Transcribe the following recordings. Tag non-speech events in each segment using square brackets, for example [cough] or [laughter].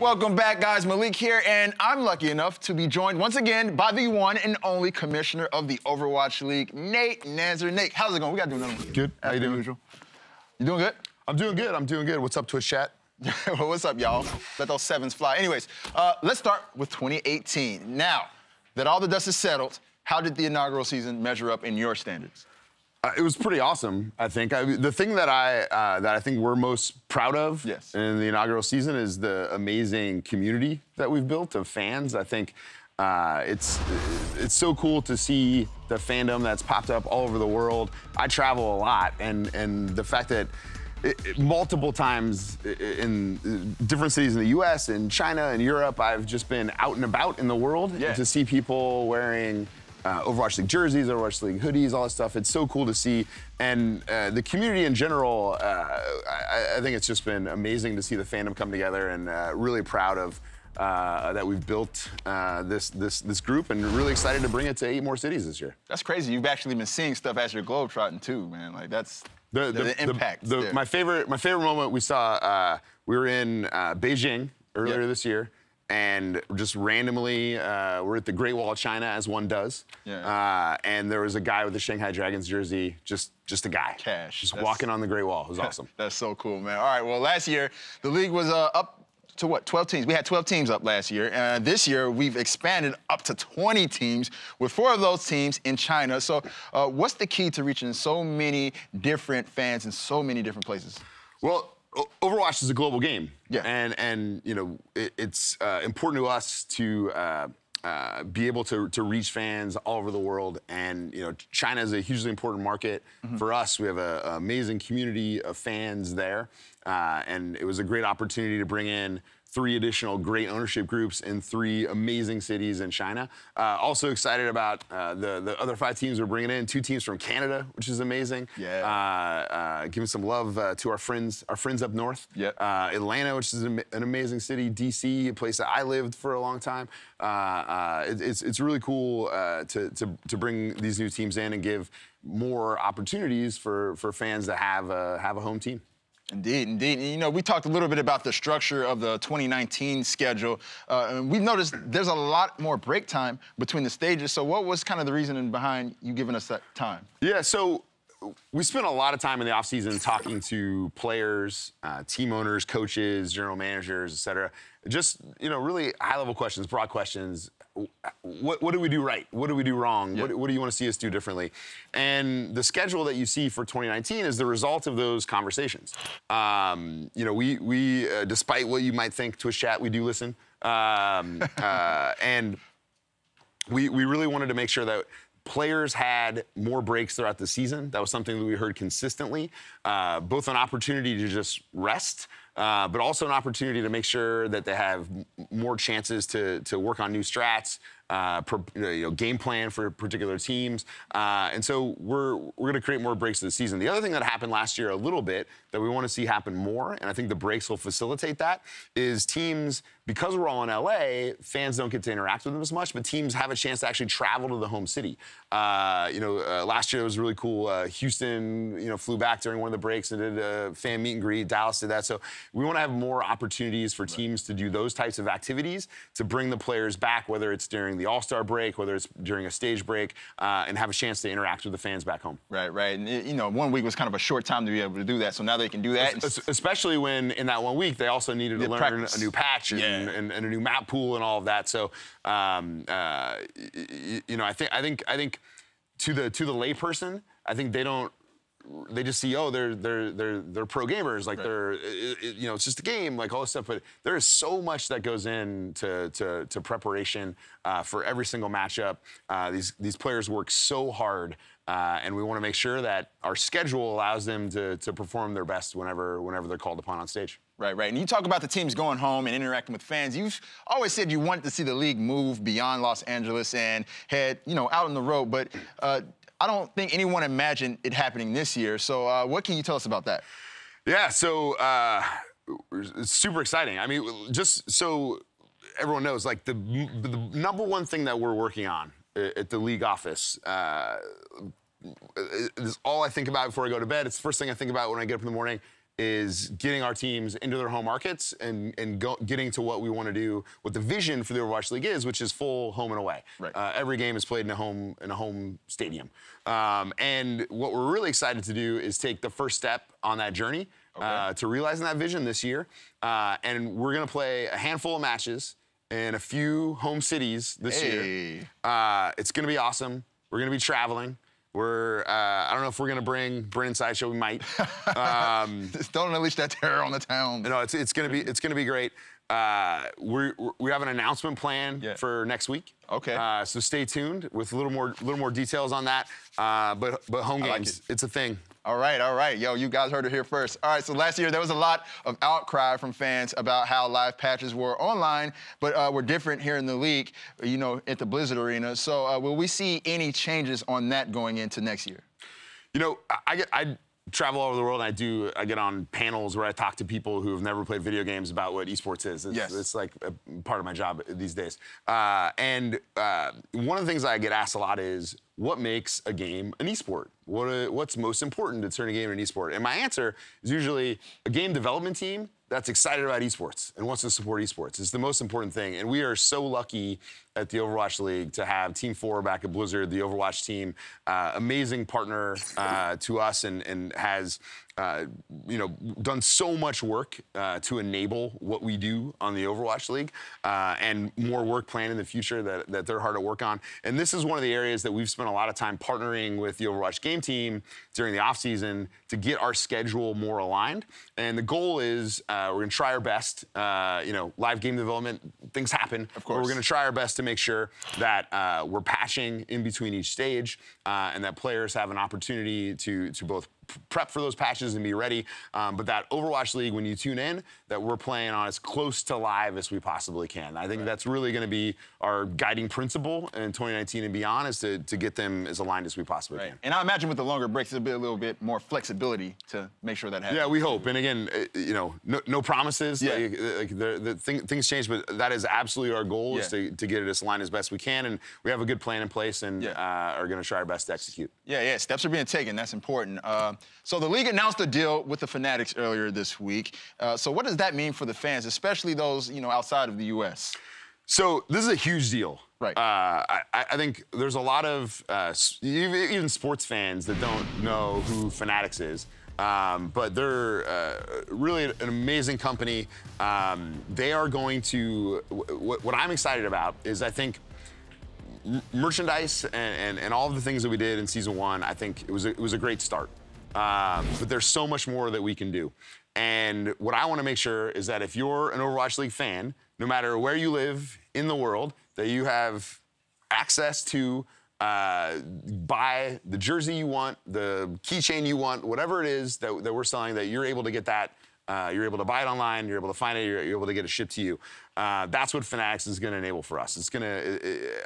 Welcome back, guys. Malik here, and I'm lucky enough to be joined once again by the one and only commissioner of the Overwatch League, Nate Nazar. Nate, how's it going? We got to do another one. Good. How you doing? Usual. You doing good? I'm doing good. I'm doing good. What's up, Twitch chat? [laughs] well, what's up, y'all? Let those sevens fly. Anyways, uh, let's start with 2018. Now that all the dust is settled, how did the inaugural season measure up in your standards? Uh, it was pretty awesome, I think. I, the thing that I uh, that I think we're most proud of Yes. in the inaugural season is the amazing community that we've built of fans. I think uh, it's it's so cool to see the fandom that's popped up all over the world. I travel a lot, and and the fact that it, it- multiple times i- in uh, different cities in the U.S. and China and Europe, I've just been out and about in the world Yeah. to see people wearing uh, Overwatch League jerseys, Overwatch League hoodies, all that stuff. It's so cool to see. And uh, the community in general, uh, I, I think it's just been amazing to see the fandom come together and uh, really proud of. Uh, that we've built uh, this this this group and really excited to bring it to eight more cities this year. That's crazy. You've actually been seeing stuff as you're globetrotting too, man. Like that's the, the, impact. the- my favorite my favorite moment we saw uh, we were in uh, Beijing earlier Yeah. this year. And just randomly, uh, we're at the Great Wall of China, as one does. Yeah. Uh, and there was a guy with the Shanghai Dragons jersey, just just a guy. Cash. Just That's- walking on the Great Wall. It was [laughs] awesome. That's so cool, man. All right, well, last year the league was uh, up to what? 12 teams. We had 12 teams up last year. Uh, this year we've expanded up to 20 teams, with four of those teams in China. So, uh, what's the key to reaching so many different fans in so many different places? Well, Overwatch is a global game. Yeah. And and you know it, it's uh, important to us to. Uh, uh, be able to, to reach fans all over the world, and you know, China is a hugely important market for us. We have an amazing community of fans there, uh, and it was a great opportunity to bring in three additional great ownership groups in three amazing cities in China. Uh, also excited about uh, the the other five teams we're bringing in. Two teams from Canada, which is amazing. Yeah. Uh, uh, giving some love uh, to our friends, our friends up north. Yep. Uh, Atlanta, which is an an amazing city. DC, a place that I lived for a long time. Uh, uh, it- it's it's really cool uh, to, to to bring these new teams in and give more opportunities for for fans to have a have a home team. Indeed, indeed. And, you know, we talked a little bit about the structure of the 2019 schedule. Uh, and we've noticed there's a lot more break time between the stages. So, what was kind of the reasoning behind you giving us that time? Yeah, so we spent a lot of time in the offseason talking to players, uh, team owners, coaches, general managers, et cetera. Just, you know, really high level questions, broad questions. What, what do we do right? What do we do wrong? Yeah. What, what do you want to see us do differently? And the schedule that you see for 2019 is the result of those conversations. Um, you know, we, we uh, despite what you might think, Twitch chat, we do listen. Um, [laughs] uh, and we, we really wanted to make sure that players had more breaks throughout the season. That was something that we heard consistently, uh, both an opportunity to just rest, uh, but also an opportunity to make sure that they have more chances to, to work on new strats, uh, pro, you know, game plan for particular teams. Uh, and so we're, we're going to create more breaks this season. The other thing that happened last year a little bit that we want to see happen more, and I think the breaks will facilitate that, is teams, because we're all in LA, fans don't get to interact with them as much, but teams have a chance to actually travel to the home city. Uh, you know, uh, last year it was really cool. Uh, Houston, you know, flew back during one of the breaks and did a fan meet and greet. Dallas did that. So we want to have more opportunities for teams to do those types of activities to bring the players back, whether it's during the All Star break, whether it's during a stage break, uh, and have a chance to interact with the fans back home. Right, right. And, you know, one week was kind of a short time to be able to do that. So now they can do that. Es- Especially when in that one week they also needed to learn practice. a new patch and, Yeah. and, and a new map pool and all of that. So, um, uh, you know, I think I think I think to the to the layperson, I think they don't. They just see, oh, they're they're they're they're pro gamers, like Right. they're, you know, it's just a game, like all this stuff. But there is so much that goes into to, to preparation uh, for every single matchup. Uh, these these players work so hard, uh, and we want to make sure that our schedule allows them to to perform their best whenever whenever they're called upon on stage. Right, right. And you talk about the teams going home and interacting with fans. You've always said you wanted to see the league move beyond Los Angeles and head, you know, out on the road. But uh, I don't think anyone imagined it happening this year. So uh, what can you tell us about that? Yeah, so uh, it's super exciting. I mean, just so everyone knows, like the, the number one thing that we're working on at the league office. Uh, is all I think about before I go to bed. It's the first thing I think about when I get up in the morning is getting our teams into their home markets and and go, getting to what we want to do, what the vision for the Overwatch League is, which is full home and away. Right. Uh, every game is played in a home in a home stadium. Um, and what we're really excited to do is take the first step on that journey uh, to realizing that vision this year. Uh, and we're going to play a handful of matches in a few home cities this Hey. year. Uh, it's going to be awesome. We're going to be traveling. We're uh, I don't know if we're going to bring Brennan Sideshow. We might. Um, [laughs] don't unleash that terror on the town. no, it's it's gonna be it's gonna be great. Uh, we we have an announcement plan Yeah. for next week. Okay. Uh, so stay tuned with a little more little more details on that. Uh, but but home like games, it. it's a thing. All right, all right. Yo, you guys heard it here first. All right, so last year there was a lot of outcry from fans about how live patches were online, but uh, were different here in the league, you know, at the Blizzard Arena. So uh, will we see any changes on that going into next year? You know, I, I I travel all over the world and I do I get on panels where I talk to people who have never played video games about what esports is. It's, Yes. it's like a part of my job these days. Uh, and uh, one of the things I get asked a lot is what makes a game an esport? What uh, what's most important to turn a game into an esport? And my answer is usually a game development team that's excited about esports and wants to support esports. It's the most important thing. And we are so lucky at the Overwatch League to have Team 4 back at Blizzard, the Overwatch team, uh, amazing partner uh, to us and, and has uh, you know, done so much work uh, to enable what we do on the Overwatch League, uh, and more work planned in the future that, that they're hard at work on. And this is one of the areas that we've spent a lot of time partnering with the Overwatch game team during the offseason to get our schedule more aligned. And the goal is uh, we're going to try our best. Uh, you know, live game development, things happen. Of but course. We're going to try our best to make sure that uh, we're patching in between each stage uh, and that players have an opportunity to, to both prep for those patches and be ready. Um, but that Overwatch League, when you tune in, that we're playing on as close to live as we possibly can. I think that's really going to be our guiding principle in 2019 and beyond is to, to get them as aligned as we possibly Right. can. And I imagine with the longer breaks, there'll be a little bit more flexibility to make sure that happens. Yeah, we hope. And again, uh, you know, no, no promises. Yeah. Like, uh, like the, the thing, things change, but that is absolutely our goal is to, to get it as aligned as best we can. And we have a good plan in place and Yeah. uh, are going to try our best to execute. Yeah, yeah, steps are being taken. That's important. Uh, so the league announced a deal with the Fanatics earlier this week. Uh, so what does that mean for the fans, especially those you know outside of the U.S.? So this is a huge deal. Right. Uh, I, I think there's a lot of uh, even sports fans that don't know who Fanatics is. Um, but they're uh, really an amazing company. Um, they are going to. What, what I'm excited about is I think merchandise and, and, and all of the things that we did in season one, I think it was a, it was a great start. Um, but there's so much more that we can do. And what I want to make sure is that if you're an Overwatch League fan, no matter where you live in the world, that you have access to uh, buy the jersey you want, the keychain you want, whatever it is that, that we're selling, that you're able to get that. Uh, you're able to buy it online. You're able to find it. You're, you're able to get it shipped to you. Uh, that's what Fanatics is going to enable for us. It's going to.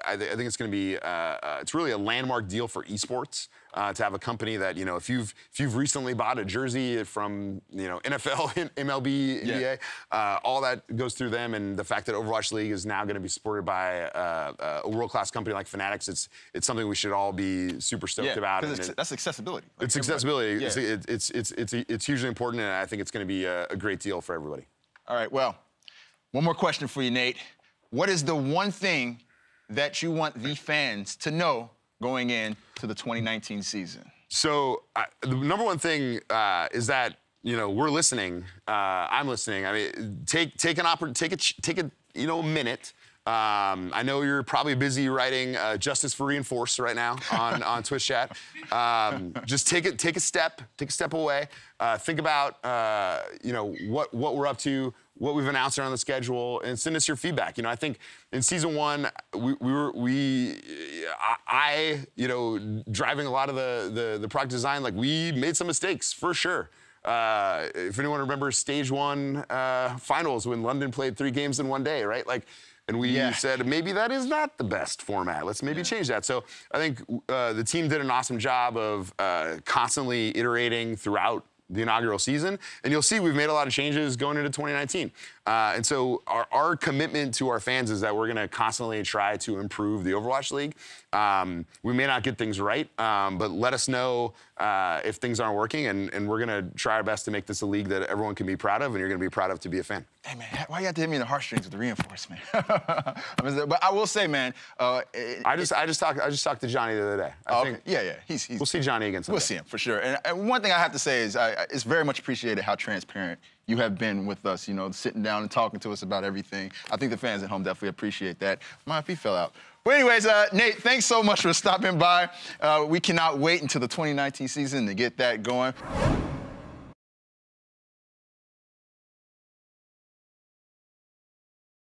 I, thi- I think it's going to be. Uh, uh, it's really a landmark deal for esports uh, to have a company that you know. If you've if you've recently bought a jersey from you know [laughs] NFL, MLB, Yeah. NBA, uh, all that goes through them. And the fact that Overwatch League is now going to be supported by uh, a world class company like Fanatics, it's it's something we should all be super stoked Yeah, about. it- that's accessibility. Like it's accessibility. Yeah. It's, it- it's, it's, it's, it's hugely important, and I think it's going to be a, a great deal for everybody. All right, well, one more question for you, Nate. What is the one thing that you want the fans to know going into the 2019 season? So I, the number one thing uh, is that you know we're listening. Uh, I'm listening. I mean, take take an oppor- take a take a you know minute. Um, I know you're probably busy writing uh, "Justice for Reinforce" right now on, on [laughs] Twitch chat. Um, just take it, take a step, take a step away. Uh, think about uh, you know what what we're up to, what we've announced around the schedule, and send us your feedback. You know, I think in season one we, we were we I, I you know driving a lot of the, the the product design like we made some mistakes for sure. Uh, if anyone remembers stage one uh, finals when London played three games in one day, right? Like, and we Yeah. said maybe that is not the best format. Let's maybe change that. So I think uh, the team did an awesome job of uh, constantly iterating throughout the inaugural season, and you'll see we've made a lot of changes going into 2019. Uh, and so our, our commitment to our fans is that we're going to constantly try to improve the Overwatch League. Um, we may not get things right, um, but let us know uh, if things aren't working, and, and we're going to try our best to make this a league that everyone can be proud of, and you're going to be proud of to be a fan. Hey man, why you have to hit me in the heartstrings with the reinforcement? [laughs] I mean, but I will say, man. Uh, it, I just, I just talked, I just talked to Johnny the other day. I oh, think. Yeah, yeah. He's, he's, we'll see Johnny again. Someday. We'll see him for sure. And, and one thing I have to say is, I, it's very much appreciated how transparent you have been with us. You know, sitting down and talking to us about everything. I think the fans at home definitely appreciate that. My feet fell out. But anyways, uh, Nate, thanks so much for stopping by. Uh, we cannot wait until the 2019 season to get that going.